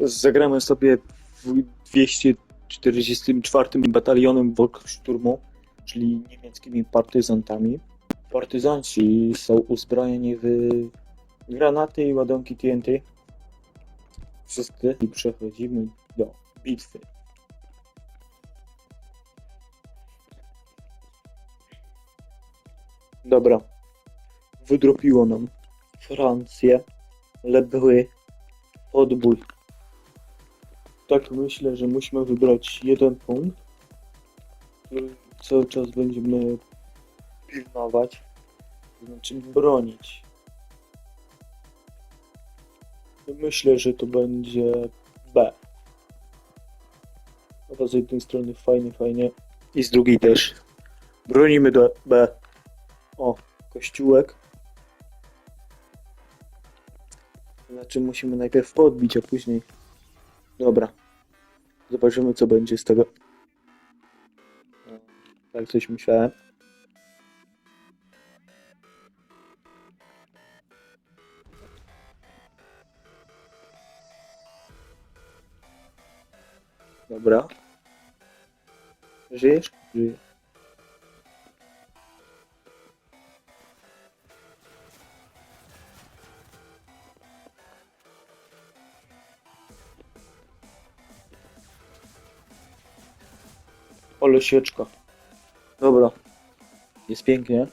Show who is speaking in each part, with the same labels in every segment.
Speaker 1: Zagramy sobie w 244 batalionem Volkssturmu, czyli niemieckimi partyzantami. Partyzanci są uzbrojeni w granaty i ładunki TNT. Wszyscy i przechodzimy do bitwy. Dobra. Wydropiło nam Francję, Lebły, podbój. Tak myślę, że musimy wybrać jeden punkt, który cały czas będziemy pilnować, znaczy bronić. Myślę, że to będzie B. No to z jednej strony fajnie, fajnie i z drugiej też. Bronimy do B. O, kościółek. Znaczy musimy najpierw podbić, a później... Dobra. Zobaczymy co będzie z tego. Tak coś myślałem. Dobra. Żyjesz? Żyję. Ole sieczka. Dobra. Jest pięknie.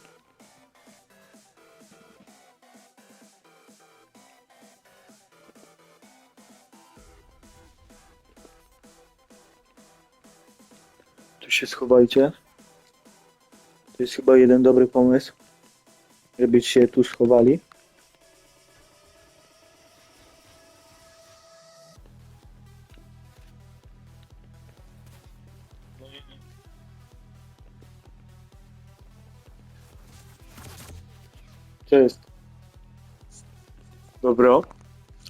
Speaker 1: Tu się schowajcie. To jest chyba jeden dobry pomysł. Żeby się tu schowali. Co jest? Dobra.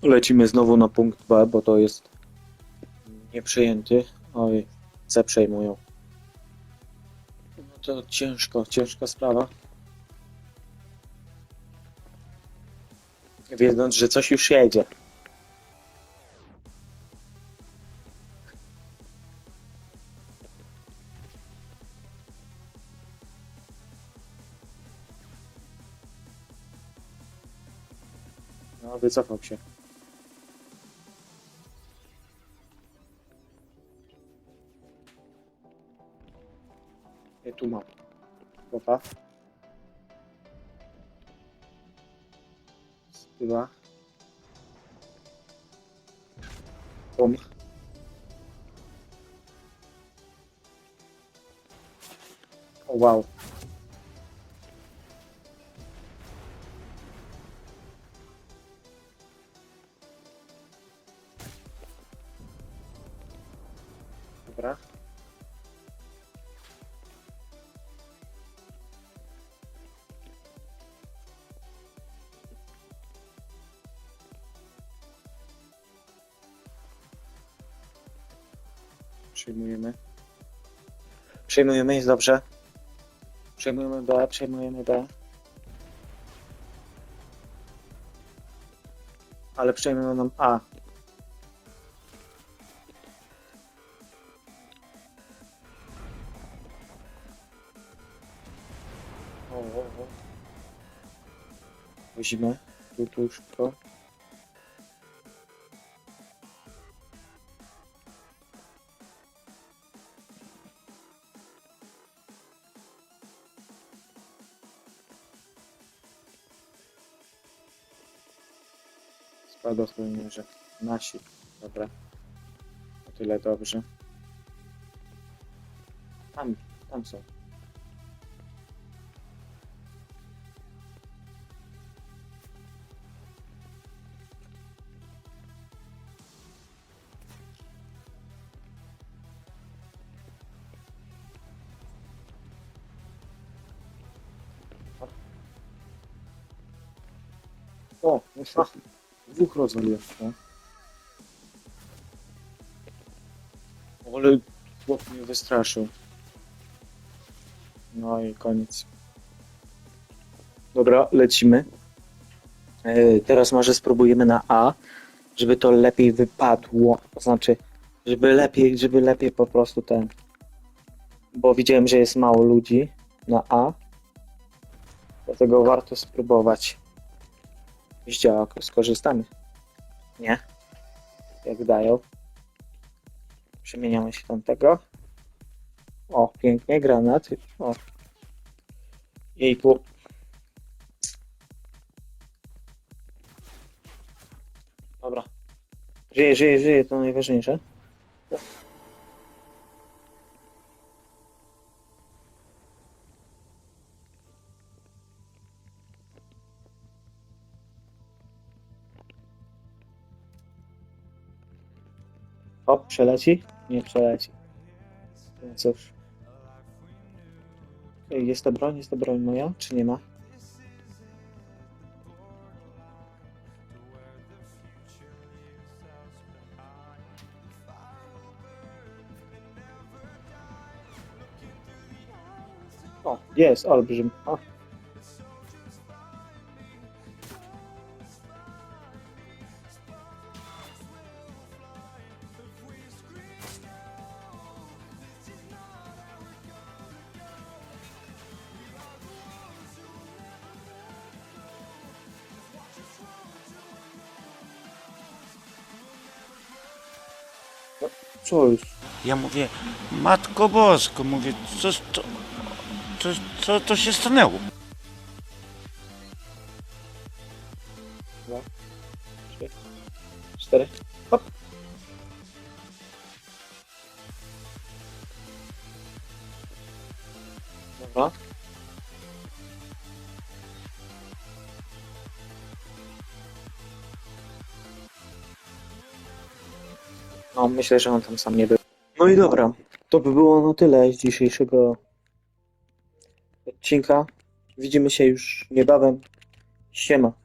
Speaker 1: Lecimy znowu na punkt B, bo to jest nieprzejęty. Oj, C przejmują. No to ciężko, ciężka sprawa. Wiedząc, że coś już jedzie. No, wycofał się. Ja tu mam. Chłopa. Tyła. Pum. O wow. Dobra. Przejmujemy. Przejmujemy, jest dobrze. Przejmujemy B, przejmujemy B. Ale przejmujemy nam A. O, o, o. Wozimy. Tu, tu szybko. Spadochroniarze. Nasi. Dobra. O tyle dobrze. Tam, tam są. O, a, dwóch rozwaliłem. No. Ale chłop mnie wystraszył. No i koniec. Dobra, lecimy. E, teraz może spróbujemy na A. żeby to lepiej wypadło. To znaczy, żeby lepiej, żeby lepiej po prostu ten. Bo widziałem, że jest mało ludzi na A. Dlatego warto spróbować. Działa, skorzystamy. Nie? Jak dają. Przemieniamy się tamtego. O, pięknie, granat. O. Jejku. Dobra. Żyje, żyje, żyje, to najważniejsze. O, przeleci? Nie przeleci. No cóż. Jest to broń? Jest to broń moja? Czy nie ma? O, jest, olbrzym. O. Co jest?
Speaker 2: Ja mówię, Matko Bosko, mówię, co, to, co, co to się stanęło?
Speaker 1: Dwa, trzy, cztery. No, myślę, że on tam sam nie był. No i dobra, to by było na tyle z dzisiejszego odcinka. Widzimy się już niebawem. Siema.